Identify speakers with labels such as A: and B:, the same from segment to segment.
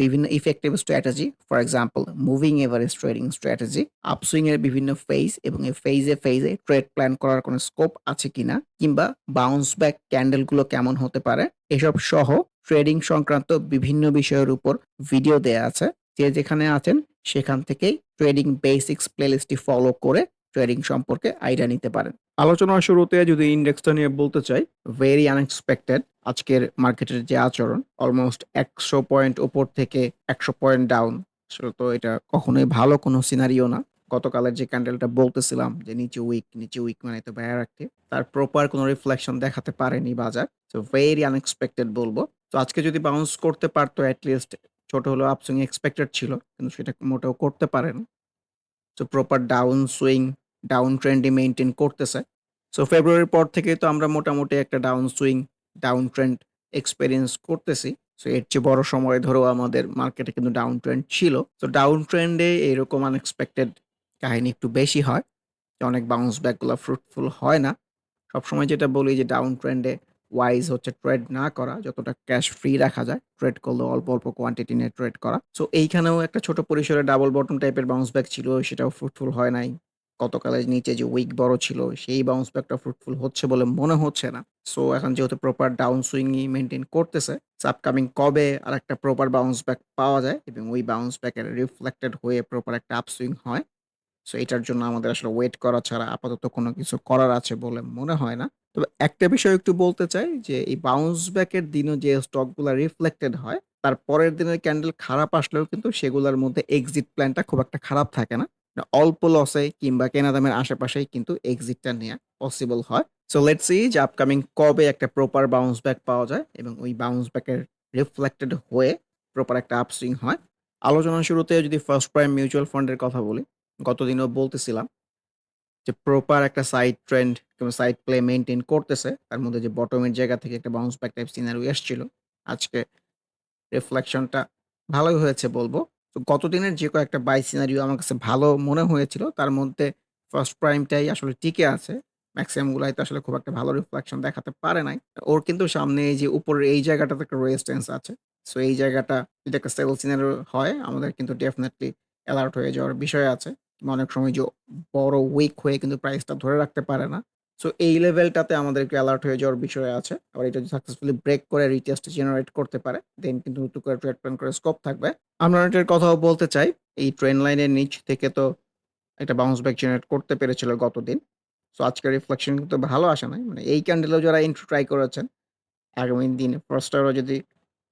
A: বিভিন্ন effective strategy, for example moving average trading strategy, upswing এর বিভিন্ন ফেজ এবং এই ফেজে, ফেজে ট্রেড প্ল্যান করার কোনো স্কোপ আছে কিনা কিংবা বাউন্স ব্যাক ক্যান্ডেলগুলো কেমন হতে পারে, এসব সহ ট্রেডিং সংক্রান্ত বিভিন্ন বিষয়ের উপর ভিডিও দেয়া আছে। যে যেখানে আছেন সেখান থেকেই ট্রেডিং বেসিক্স প্লেলিস্টটি ফলো করে ট্রেডিং সম্পর্কে আইডিয়া নিতে পারেন। আলোচনার শুরুতে যদি ইন্ডেক্সটা নিয়ে বলতে চাই, ভেরি আনএক্সপেক্টেড আজকের মার্কেটের যে আচরণ অলমোস্ট ১০০ পয়েন্ট উপর থেকে ১০০ পয়েন্ট ডাউন। আসলে তো এটা কখনোই ভালো কোনো সিনারিও না। গতকালের যে ক্যান্ডেলটা বলতেছিলাম যে নিচে উইক, নিচে উইক মানে তো বেয়ার রাখতে তার প্রপার কোনো রিফ্লেকশন দেখাতে পারেনি বাজার। সো ভেরি আনএক্সপেক্টেড বলব তো আজকে যদি বাউন্স করতে পারতো এট লিস্ট ছোট হলেও আপসুইং এক্সপেক্টেড ছিল। কিন্তু সেটা মোটেও করতে পারেনি। So proper down swing, down ট্রেন্ডই maintain করতেছে। সো ফেব্রুয়ারির পর থেকে তো আমরা মোটামুটি একটা down swing, down trend experience করতেছি। সো এর চেয়ে বড় সময় ধরেও আমাদের মার্কেটে কিন্তু ডাউন ট্রেন্ড ছিল। সো ডাউন ট্রেন্ডে এরকম আনএক্সপেক্টেড কাহিনী একটু বেশি হয়। অনেক বাউন্স ব্যাকগুলা ফ্রুটফুল হয় না। সবসময় যেটা বলি যে ডাউন ট্রেন্ডে ওয়াইজ হচ্ছে ট্রেড না করা, যতটা ক্যাশ ফ্রি রাখা যায়। ট্রেড করলেও অল্প, অল্প কোয়ান্টিটি নিয়ে ট্রেড করা। সো এইখানেও একটা ছোট পরিসরে ডাবল বটম টাইপের বাউন্স ব্যাক ছিল, সেটাও ফ্রুটফুল হয় নাই। গতকালের নিচে যে উইক বড় ছিল, সেই বাউন্স ব্যাকটা ফ্রুটফুল হচ্ছে বলে মনে হচ্ছে না। সো এখন যেহেতু প্রপার ডাউন সুইংই মেনটেন করতেছে, আপকামিং কবে আর একটা প্রপার বাউন্স ব্যাক পাওয়া যায় এবং ওই বাউন্স ব্যাকের রিফ্লেক্টেড হয়ে প্রপার একটা আপসুইং হয়। সো এটার জন্য আমাদের আসলে ওয়েট করা ছাড়া আপাতত কোনো কিছু করার আছে বলে মনে হয় না। তবে একটা বিষয় একটু বলতে চাই যে এই বাউন্স ব্যাকের দিনও যে স্টকগুলো রিফ্লেক্টেড হয়, তার পরের দিনের ক্যান্ডেল খারাপ আসলেও কিন্তু সেগুলার মধ্যে এক্সিট প্ল্যানটা খুব একটা খারাপ থাকে না। অল্প লসে কিংবা কেনা দামের আশেপাশেই কিন্তু এক্সিটটা নেওয়া পসিবল হয়। সো লেটস সি যে আপকামিং কবে একটা প্রপার বাউন্স ব্যাক পাওয়া যায় এবং ওই বাউন্স ব্যাকের রিফ্লেক্টেড হয়ে প্রপার একটা আপসুইং হয়। আলোচনার শুরুতে যদি ফার্স্ট প্রাইম মিউচুয়াল ফান্ডের কথা বলি, গতদিনও বলতেছিলাম যে প্রপার একটা সাইড ট্রেন্ড কিংবা সাইড প্লে মেইনটেইন করতেছে। তার মধ্যে যে বটমের জায়গা থেকে একটা বাউন্স ব্যাক টাইপ সিনারিও এসছিল। আজকে রিফ্লেকশনটা ভালোই হয়েছে বলব। তো গতদিনের যে কয়েকটা বাই সিনারিও আমার কাছে ভালো মনে হয়েছিল, তার মধ্যে ফার্স্ট প্রাইমটাই আসলে টিকে আছে। ম্যাক্সিমাম গুলাই তো আসলে খুব একটা ভালো রিফ্লেকশন দেখাতে পারে নাই। ওর কিন্তু সামনে এই যে উপরের এই জায়গাটাতে একটা রেজিস্ট্যান্স আছে। সো এই জায়গাটা যদি একটা সেল সিনারিও হয়, আমাদের কিন্তু ডেফিনেটলি অ্যালার্ট হয়ে যাওয়ার বিষয় আছে। অনেক সময় যে বড় উইক হয়ে কিন্তু প্রাইসটা ধরে রাখতে পারে না। সো এই লেভেলটাতে আমাদেরকে অ্যালার্ট হয়ে যাওয়ার বিষয় আছে। আবার এটা যদি সাকসেসফুলি ব্রেক করে রিটেস্ট জেনারেট করতে পারে, দেন কিন্তু নতুন করে ট্রেড প্ল্যান করার স্কোপ থাকবে। আমরা এটার কথাও বলতে চাই। এই ট্রেন লাইনের নিচ থেকে তো একটা বাউন্স ব্যাক জেনারেট করতে পেরেছিল গতদিন। সো আজকের রিফ্লেকশন কিন্তু ভালো আসে নাই। মানে এই ক্যান্ডেলেও যারা এন্ট্রি ট্রাই করেছেন, আগামী দিনে ফার্স্ট আওয়ারে যদি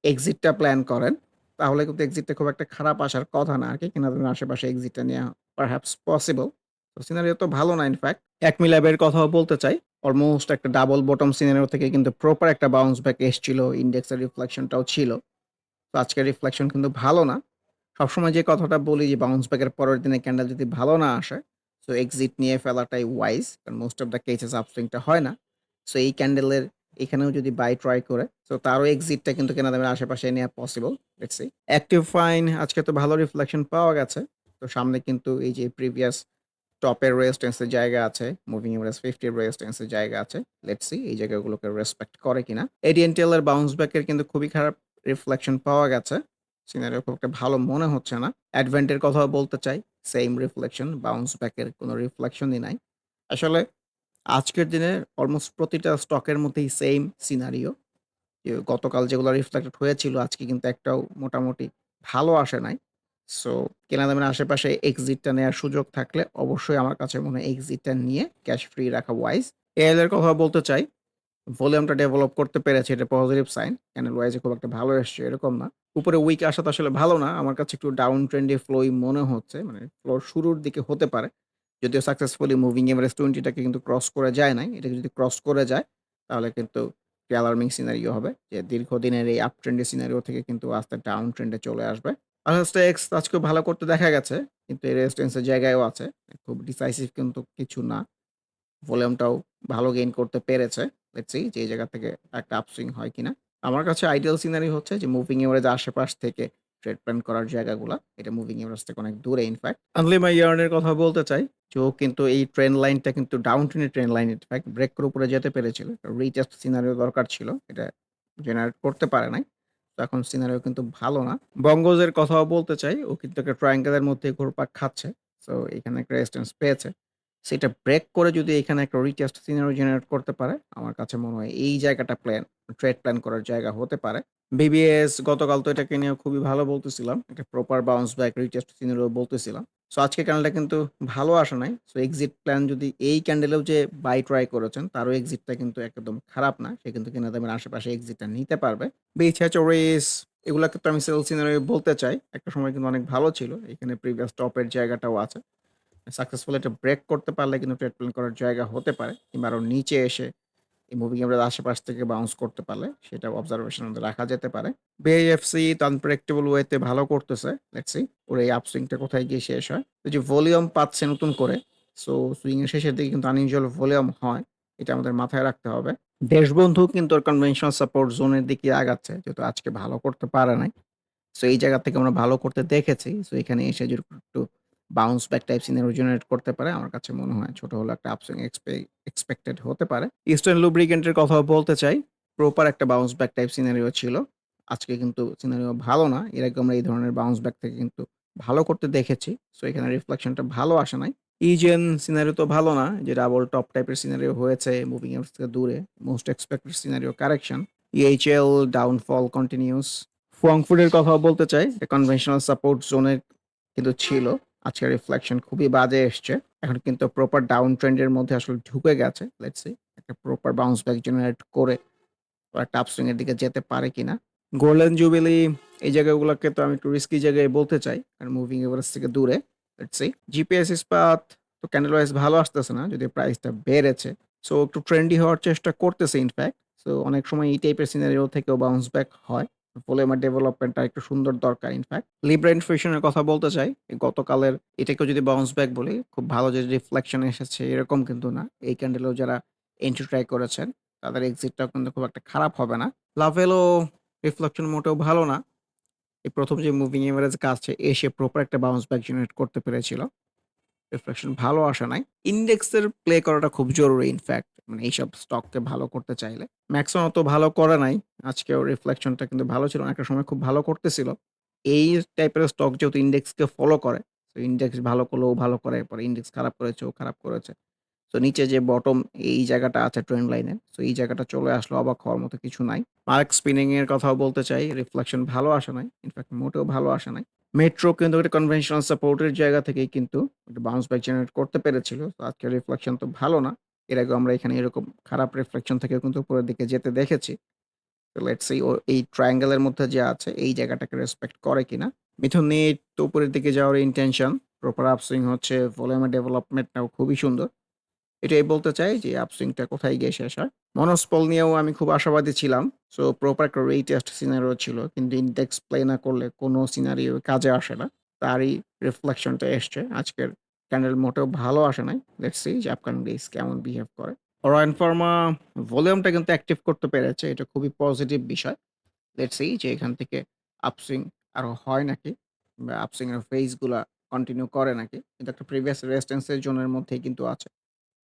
A: এক্সিটটা প্ল্যান করেন, তাহলে কিন্তু এক্সিটটা খুব একটা খারাপ আসার কথা না আরকি। কেনা দামের আশেপাশে এক্সিটটা নেয়া পারহ্যাপস পসিবল। তো সিনারিও তো ভালো না ইনফ্যাক্ট। একমি ল্যাবের কথাও বলতে চাই। অলমোস্ট একটা ডাবল বটম সিনারিও থেকে কিন্তু প্রপার একটা বাউন্স ব্যাক এসছিল। ইন্ডেক্সের রিফ্লেকশনটাও ছিল। তো আজকের রিফ্লেকশন কিন্তু ভালো না। সবসময় যে কথাটা বলি যে বাউন্স ব্যাকের পরের দিনের ক্যান্ডেল যদি ভালো না আসে, সো এক্সিট নিয়ে ফেলাটাই ওয়াইজ। কারণ মোস্ট অফ দ্যা কেসেস আপসুইংটা হয় না। সো এই ক্যান্ডেলের এখানেও যদি বাই ট্রাই করে, সো তারও এক্সিটটা কিন্তু কেনা দামের আশেপাশে নেওয়া possible. Let's see. Active fine আজকে তো ভালো রিফ্লেকশন পাওয়া গেছে। তো সামনে কিন্তু এই যে প্রিভিয়াস টপের রেজিস্ট্যান্স এর জায়গা আছে, মুভিং এভারেজ 50 এর রেজিস্ট্যান্স এর জায়গা আছে। লেটস সি এই জায়গাগুলোকে রেসপেক্ট করে কিনা। এডিএনটিএল এর বাউন্স ব্যাকের কিন্তু খুবই খারাপ রিফ্লেকশন পাওয়া গেছে। সিনারিও খুব একটা ভালো মনে হচ্ছে না। অ্যাডভেন্টের কথাও বলতে চাই। সেম রিফ্লেকশন, বাউন্স ব্যাকের কোনো রিফ্লেকশনই নাই। আসলে আজকের দিনে অলমোস্ট প্রতিটা স্টকের মধ্যেই সেম সিনারিও। গতকাল যেগুলো রিফ্লেক্টেড হয়েছিল আজকে কিন্তু একটাও মোটামুটি ভালো আসে নাই। সো কেনা দামের আশেপাশে এক্সিটটা নেওয়ার সুযোগ থাকলে অবশ্যই আমার কাছে মনে হয় এক্সিটটা নিয়ে ক্যাশ ফ্রি রাখা ওয়াইজ। এএল এর কথা বলতে চাই। ভলিউমটা ডেভেলপ করতে পেরেছে, এটা পজিটিভ সাইন। ক্যান্ডেল ওয়াইজ খুব একটা ভালো এসছে, এরকম না। উপরে উইক আসা তো আসলে ভালো না। আমার কাছে একটু ডাউন ট্রেন্ডি ফ্লোই মনে হচ্ছে। মানে ফ্লোর শুরুর দিকে হতে পারে। যদিও সাকসেসফুলি মুভিং এভারেজ 20 টাকে কিন্তু ক্রস করে যায় নাই। এটাকে যদি ক্রস করে যায়, তাহলে কিন্তু অ্যালার্মিং সিনারিও হবে। যে দীর্ঘদিনের এই আপ ট্রেন্ডি সিনারিও থেকে কিন্তু আস্তে ডাউন ট্রেন্ডে চলে আসবে। আরএসএক্স আজকেও ভালো করতে দেখা গেছে। কিন্তু এই জায়গায়ও আছে। খুব ডিসাইসিভ কিন্তু কিছু না। ভলিউমটাও ভালো গেইন করতে পেরেছে। সি যে জায়গা থেকে একটা আপসুইং হয় কিনা। আমার কাছে আইডিয়াল সিনারি হচ্ছে যে মুভিং এভারেজ আশেপাশ থেকে ট্রেড প্ল্যান করার জায়গাগুলা। এটা মুভিং এভারেজ থেকে অনেক দূরে ইনফ্যাক্ট। আনলি মাই ইয়ার্নের কথা বলতে চাই যে ও কিন্তু এই ট্রেন্ড লাইনটা কিন্তু down trend trend line in fact break করে উপরে যেতে পেরেছিল। রিটেস্ট সিনারিও দরকার ছিল। এটা জেনারেট করতে পারে নাই। এখন সিনারিও কিন্তু ভালো না। বঙ্গজের কথাও বলতে চাই। ও কিন্তু একটা ট্রায়াঙ্গেলের মধ্যে ঘুরপাক খাচ্ছে। সো এখানে একটা রেজিস্ট্যান্স পেয়েছে। সেটা ব্রেক করে যদি এখানে একটা রিটেস্ট সিনারিও জেনারেট করতে পারে, আমার কাছে মনে হয় এই জায়গাটা প্ল্যান ট্রেড প্ল্যান করার জায়গা হতে পারে। বিবিএস গতকাল তো এটাকে নিয়ে খুবই ভালো বলতেছিলাম। একটা proper bounce back retest scenario বলতেছিলাম। সো আজকে ক্যান্ডেলটা কিন্তু ভালো আসে নাই। সো এক্সিট প্ল্যান যদি এই ক্যান্ডেলেও যে বাই ট্রাই করেছেন, তারও এক্সিটটা কিন্তু একদম খারাপ না। সে কিন্তু কেনা দামের আশেপাশে এক্সিটটা নিতে পারবে। বিএইচএচওরিস এগুলাকে তো আমি সেল সিনারিও বলতে চাই। একটা সময় কিন্তু অনেক ভালো ছিল। এখানে প্রিভিয়াস টপের জায়গাটাও আছে। সাকসেসফুল এটা ব্রেক করতে পারলে কিন্তু ট্রেড প্ল্যান করার জায়গা হতে পারে। কিংবা আরও নিচে এসে এই মুভিং এভারেজ আশেপাশ থেকে বাউন্স করতে পারলে সেটা অবজারভেশন মধ্যে রাখা যেতে পারে। বিআইএফসি তো আনপ্রেডিক্টেবল ওয়েতে ভালো করতেছে। লেটস ওর এই আপসুইংটা কোথায় গিয়ে শেষ হয়। তো যে ভলিউম পাচ্ছে নতুন করে। সো সুইং এর শেষের দিকে কিন্তু আনইউজুয়াল ভলিউম হয়। এটা আমাদের মাথায় রাখতে হবে। দেশবন্ধু কিন্তু ওর কনভেনশনাল সাপোর্ট জোনের দিকে আগাচ্ছে। যেহেতু আজকে ভালো করতে পারে নাই। সো এই জায়গা থেকে আমরা ভালো করতে দেখেছি। সো এখানে এসে একটু bounce back type scenario generate করতে পারে আমার কাছে মনে হয় ছোট হলেও একটা আপসুইং এক্সপে এক্সপেক্টেড হতে পারে। ইস্টার্ন লুব্রিক্যান্ট কথা বলতে চাই। প্রপার একটা বাউন্স ব্যাক টাইপ সিনারিও ছিল। আজকে কিন্তু সিনারিও ভালো না। এর আগে আমরা এই ধরনের বাউন্স ব্যাক থেকে কিন্তু ভালো করতে দেখেছি। সো এখানে রিফ্লেকশনটা ভালো আসে নাই। ইজেন সিনারিও তো ভালো না। যে ডাবল টপ টাইপের সিনারিও হয়েছে মুভিং এভারেজ থেকে দূরে। Most expected scenario correction. EHL downfall continues. Fuwang Food এর কথাও বলতে চাই। কনভেনশনাল সাপোর্ট জোনের কিন্তু ছিল। আজকের রিফ্লেকশন খুবই বাজে এসছে। এখন কিন্তু প্রপার ডাউন ট্রেন্ডের মধ্যে আসলে ঢুকে গেছে। লেটস একটা প্রপার বাউন্স ব্যাক জেনারেট করে ও একটা আপসুইং এর দিকে যেতে পারে কিনা। গোল্ডেন জুবিলি এই জায়গাগুলোকে তো আমি একটু রিস্কি জায়গায় বলতে চাই। কারণ মুভিং এভারেজ থেকে দূরে। লেটস সি জিপিএস ইস্পাত তো ক্যান্ডেল ওয়াইজ ভালো আসতেছে না। যদি প্রাইসটা বেড়েছে। সো একটু ট্রেন্ডি হওয়ার চেষ্টা করতেছে ইনফ্যাক্ট। সো অনেক সময় এই টাইপের সিনারিও থেকেও বাউন্স ব্যাক হয়। ভলিউমের ডেভেলপমেন্টটা একটু সুন্দর দরকার ইনফ্যাক্ট। লিব্রা ইনফিউশন এর কথা বলতে চাই। গতকালের এটাকেও যদি বাউন্স ব্যাক বলি, খুব ভালো যে রিফ্লেকশন এসেছে, এরকম কিন্তু না। এই ক্যান্ডেলেও যারা এন্ট্রি ট্রাই করেছেন, তাদের এক্সিটটাও কিন্তু খুব একটা খারাপ হবে না। লাভেলও রিফ্লেকশন মোটেও ভালো না। এই প্রথম যে মুভিং এভারেজ কাছে এসে প্রপার একটা বাউন্স ব্যাক জেনারেট করতে পেরেছিল। রিফ্লেকশন ভালো আসে নাই। ইন্ডেক্সের প্লে করাটা খুব জরুরি ইনফ্যাক্ট। মানে এইসব স্টককে ভালো করতে চাইলে। ম্যাক্সন অত ভালো করে নাই। আজকেও রিফ্লেকশনটা কিন্তু ভালো ছিল না। একটা সময় খুব ভালো করতেছিল। এই টাইপের স্টক যেহেতু ইন্ডেক্সকে ফলো করে, তো ইন্ডেক্স ভালো করলে ও ভালো করে। পরে ইন্ডেক্স খারাপ করেছে, ও খারাপ করেছে। তো নিচে যে বটম এই জায়গাটা আছে ট্রেন্ড লাইনের। তো এই জায়গাটা চলে আসলো অবাক হওয়ার মতো কিছু নাই। মার্ক স্পিনিং এর কথাও বলতে চাই। রিফ্লেকশন ভালো আসে নাই। ইনফ্যাক্ট মোটেও ভালো আসে নাই। মেট্রো কিন্তু একটা কনভেনশনাল সাপোর্টের জায়গা থেকেই কিন্তু একটা বাউন্স ব্যাক জেনারেট করতে পেরেছিল। তো আজকের রিফ্লেকশন তো ভালো না। এর আগেও আমরা এখানে এরকম খারাপ রিফ্লেকশন থেকেও কিন্তু উপরের দিকে যেতে দেখেছি। লেটস সি ও এই ট্রায়াঙ্গেল এর মধ্যে যে আছে, এই জায়গাটাকে রেসপেক্ট করে কিনা। মিথুন নিট তো উপরের দিকে যাওয়ার ইনটেনশন। প্রপার আপসুইং হচ্ছে ভলিউমের ডেভেলপমেন্টটাও খুবই সুন্দর। এটাই বলতে চাই যে আপসুইংটা কোথায় গিয়ে শেষ হয়। মনোস্পল নিয়েও আমি খুব আশাবাদী ছিলাম। সো প্রপার একটা রিটেস্ট সিনারিও ছিল। কিন্তু ইনডেক্স প্লে না করলে কোনো সিনারিও কাজে আসে না। তারই রিফ্লেকশনটা এসছে। আজকের ক্যান্ডেল মোটেও ভালো আসে নাই। লেটস সি যে আপকামিং ডেজ কেমন বিহেভ করে। অরায়ন ফার্মা ভলিউমটা কিন্তু অ্যাক্টিভ করতে পেরেছে। এটা খুবই পজিটিভ বিষয়। লেটস সি যে এখান থেকে আপসুইং আরও হয় নাকি, বা আপসুইং এর ফেজগুলা কন্টিনিউ করে নাকি। কিন্তু একটা প্রিভিয়াস রেজিস্ট্যান্স এর জোনের মধ্যেই কিন্তু আছে।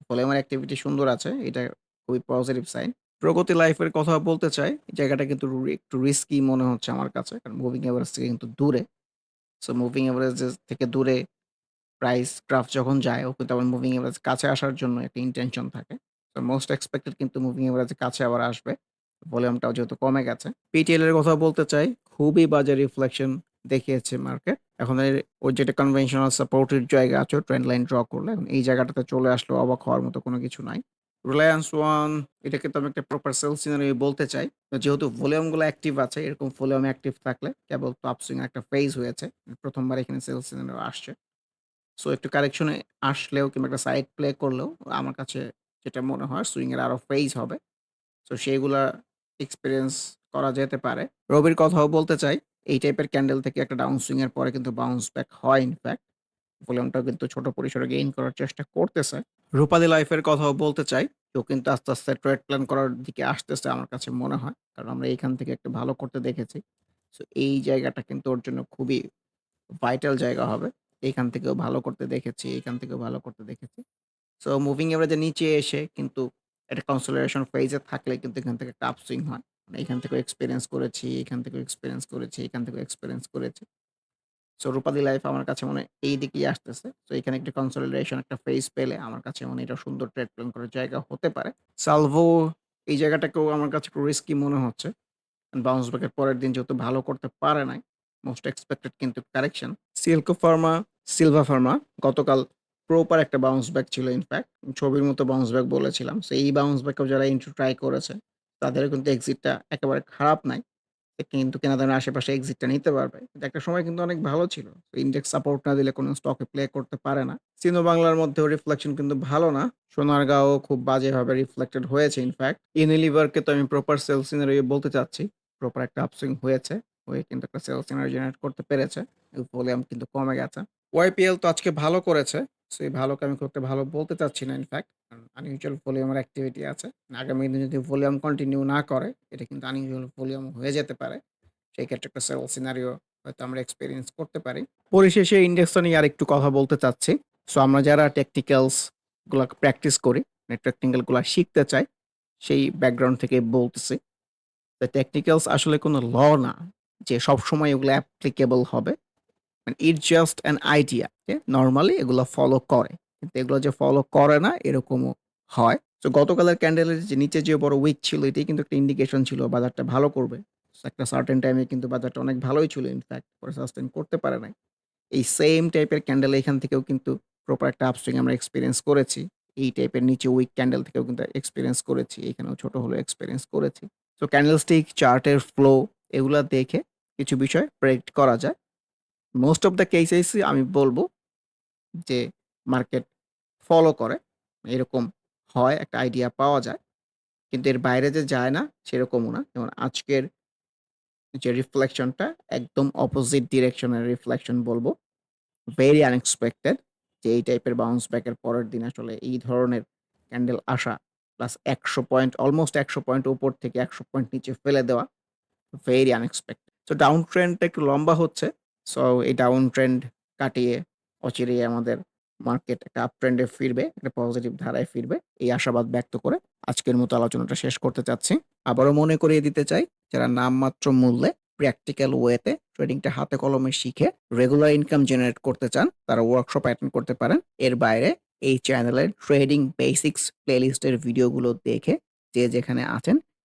A: ভলিউমের অ্যাক্টিভিটি সুন্দর আছে। এটা খুবই পজিটিভ সাইন। প্রগতি লাইফ এর কথা বলতে চাই। জায়গাটা কিন্তু একটু রিস্কি মনে হচ্ছে আমার কাছে। কারণ মুভিং এভারেজ থেকে কিন্তু দূরে। সো মুভিং এভারেজেস থেকে দূরে প্রাইস গ্রাফ যখন যায় ও কিন্তু আবার মুভিং এভারেজ কাছে আসার জন্য একটা ইনটেনশন থাকে। সো মোস্ট এক্সপেক্টেড কিন্তু মুভিং এভারেজ কাছে আবার আসবে। ভলিউমটাও যেহেতু কমে গেছে। পিটিএল এর কথা বলতে চাই, খুবই বাজে রিফ্লেকশন দেখিয়েছে মার্কেট। এখন এর ওই যেটা কনভেনশনাল সাপোর্টের জায়গা আছে ট্রেন্ড লাইন ড্র করলে এখন এই জায়গাটাতে চলে আসলো অবাক হওয়ার মতো কোনো কিছু নাই। রিলায়েন্স ওয়ান এটাকে তো আমি একটা প্রপার সেল সিনারিও বলতে চাই। তো যেহেতু ভলিউমগুলো অ্যাক্টিভ আছে, এরকম ভলিউম অ্যাক্টিভ থাকলে কেবল তো আপসুইং একটা ফেজ হয়েছে। প্রথমবার এখানে সেল সিনারিও আসছে। সো একটু কারেকশনে আসলেও কিংবা একটা সাইড প্লে করলেও আমার কাছে যেটা মনে হয় সুইং এর আরও ফেজ হবে। সো সেইগুলা এক্সপিরিয়েন্স করা যেতে পারে। রবির কথাও বলতে চাই। এই টাইপের ক্যান্ডেল থেকে একটা ডাউন সুইং এর পরে কিন্তু বাউন্স ব্যাক হয় ইনফ্যাক্ট। ভলিউমটাও কিন্তু ছোট পরিসরে গেইন করার চেষ্টা করতেছে। রূপালী লাইফের কথাও বলতে চাই। কেউ কিন্তু আস্তে, আস্তে ট্রেড প্ল্যান করার দিকে আসতেছে আমার কাছে মনে হয়। কারণ আমরা এইখান থেকে একটু ভালো করতে দেখেছি। সো এই জায়গাটা কিন্তু ওর জন্য খুবই ভাইটাল জায়গা হবে। এইখান থেকেও ভালো করতে দেখেছি, এইখান থেকেও ভালো করতে দেখেছি। সো মুভিং এভারেজ নিচে এসে কিন্তু একটা কনসোলিডেশন ফেজ থাকলে কিন্তু এখান থেকে একটা আপসুইং হয়। মানে এখান থেকেও এক্সপেরিয়েন্স করেছি, এখান থেকেও এক্সপেরিয়েন্স করেছি, এখান থেকেও এক্সপেরিয়েন্স করেছি। সো রূপালী লাইফ আমার কাছে মনে হয় এই দিকেই আসতেছে। সো এখানে একটা কনসোলিডেশন একটা ফেজ পেলে আমার কাছে মনে এটা সুন্দর ট্রেড প্ল্যান করার জায়গা হতে পারে। সালভো এই জায়গাটাকেও আমার কাছে একটু রিস্কি মনে হচ্ছে। বাউন্স ব্যাক এর পরের দিন যেহেতু ভালো করতে পারে নাই। মোস্ট এক্সপেক্টেড কিন্তু correction. Silco pharma, Silva pharma গতকাল প্রপার একটা বাউন্স ব্যাক ছিল ইনফ্যাক্ট। ছবির মতো বাউন্স ব্যাক বলেছিলাম। সো এই বাউন্স ব্যাকেও যারা ইন্ট্রো ট্রাই করেছে তাদের কিন্তু এক্সিটটা একেবারে খারাপ নাই। কিন্তু কেনাদানের আশেপাশে এক্সিটটা নিতে পারবে। একটা সময় কিন্তু অনেক ভালো ছিল। ইন্ডেক্স সাপোর্ট না দিলে কোনো স্টকে প্লে করতে পারে না। সিনো বাংলার মধ্যেও রিফ্লেকশন কিন্তু ভালো না। সোনারগাঁও খুব বাজেভাবে রিফ্লেক্টেড হয়েছে ইনফ্যাক্ট। ইউনিলিভারকে তো আমি প্রপার সেল সিনারিও বলতে চাচ্ছি। প্রপার একটা আপসুইং হয়েছে। হয়ে কিন্তু একটা সেল সিনারি জেনারেট করতে পেরেছে। ভলিউম কিন্তু কমে গেছে। ওয়াইপিএল তো আজকে ভালো করেছে। সো এই ভালোকে আমি খুব একটা ভালো বলতে চাচ্ছি না ইনফ্যাক্ট। কারণ আনইউজুয়াল ভলিউমের অ্যাক্টিভিটি আছে। আগামী দিনে যদি ভলিউম কন্টিনিউ না করে এটা কিন্তু আনইউজুয়াল ভলিউম হয়ে যেতে পারে। সেই ক্ষেত্রে একটা সেল সিনারিও হয়তো আমরা এক্সপিরিয়েন্স করতে পারি। পরিশেষে ইন্ডেক্সটা নিয়ে আরেকটু কথা বলতে চাচ্ছি। সো আমরা যারা টেকনিক্যালসগুলা প্র্যাকটিস করি, মানে টেকনিক্যালগুলা শিখতে চাই, সেই ব্যাকগ্রাউন্ড থেকে বলতেছি। টেকনিক্যালস আসলে কোনো ল না যে সবসময় এগুলো অ্যাপ্লিকেবল হবে। মানে it's just an idea. Okay? Normally এগুলো ফলো করে। কিন্তু এগুলো যে ফলো করে না এরকমও হয়। সো গতকালের ক্যান্ডেলের যে নিচে যে বড় উইক ছিল এটাই কিন্তু একটা ইন্ডিকেশন ছিল বাজারটা ভালো করবে। একটা সার্টেন টাইমে কিন্তু বাজারটা অনেক ভালোই ছিল ইনফ্যাক্ট। পরে সাস্টেইন করতে পারে নাই। এই সেম টাইপের ক্যান্ডেল এখান থেকেও কিন্তু প্রপার একটা আপসুইং আমরা এক্সপিরিয়েন্স করেছি। এই টাইপের নিচে উইক ক্যান্ডেল থেকেও কিন্তু এক্সপিরিয়েন্স করেছি। এখানেও ছোট হলেও এক্সপিরিয়েন্স করেছি। সো ক্যান্ডেলস্টিক, চার্টের ফ্লো এগুলা দেখে কিছু বিষয় প্রেডিক্ট করা যায়। মোস্ট অফ দ্য কেসেস আমি বলব যে মার্কেট ফলো করে। এরকম হয়, একটা আইডিয়া পাওয়া যায়। কিন্তু এর বাইরে যে যায় না, সেরকমও না। যেমন আজকের যে রিফ্লেকশনটা একদম অপোজিট ডিরেকশন এর রিফ্লেকশন বলব ভেরি আনএক্সপেক্টেড যে এই টাইপের বাউন্স ব্যাকের পরের দিন আসলে এই ধরনের ক্যান্ডেল আসা প্লাস ১০০ পয়েন্ট অলমোস্ট ১০০ পয়েন্ট উপর থেকে ১০০ পয়েন্ট নিচে ফেলে দেওয়া ভেরি আনএক্সপেক্টেড। সো ডাউন ট্রেন্ডটা একটু লম্বা হচ্ছে। সো এই ডাউন ট্রেন্ড কাটিয়ে অচিরেই আমাদের মার্কেট একটা আপ ট্রেন্ড ফিরবে, একটা পজিটিভ ধারায় ফিরবে। এই আশাবাদ ব্যক্ত করে আজকের মতো আলোচনাটা শেষ করতে চাচ্ছি। আবারও মনে করিয়ে দিতে চাই যারা নামমাত্র মূল্যে প্র্যাকটিক্যাল ওয়েতে ট্রেডিংটা হাতে কলমে শিখে রেগুলার ইনকাম জেনারেট করতে চান তারা ওয়ার্কশপ অ্যাটেন্ড করতে পারেন। এর বাইরে এই চ্যানেলের ট্রেডিং বেসিক্স প্লেলিস্টের ভিডিওগুলো দেখে যে যেখানে আছেন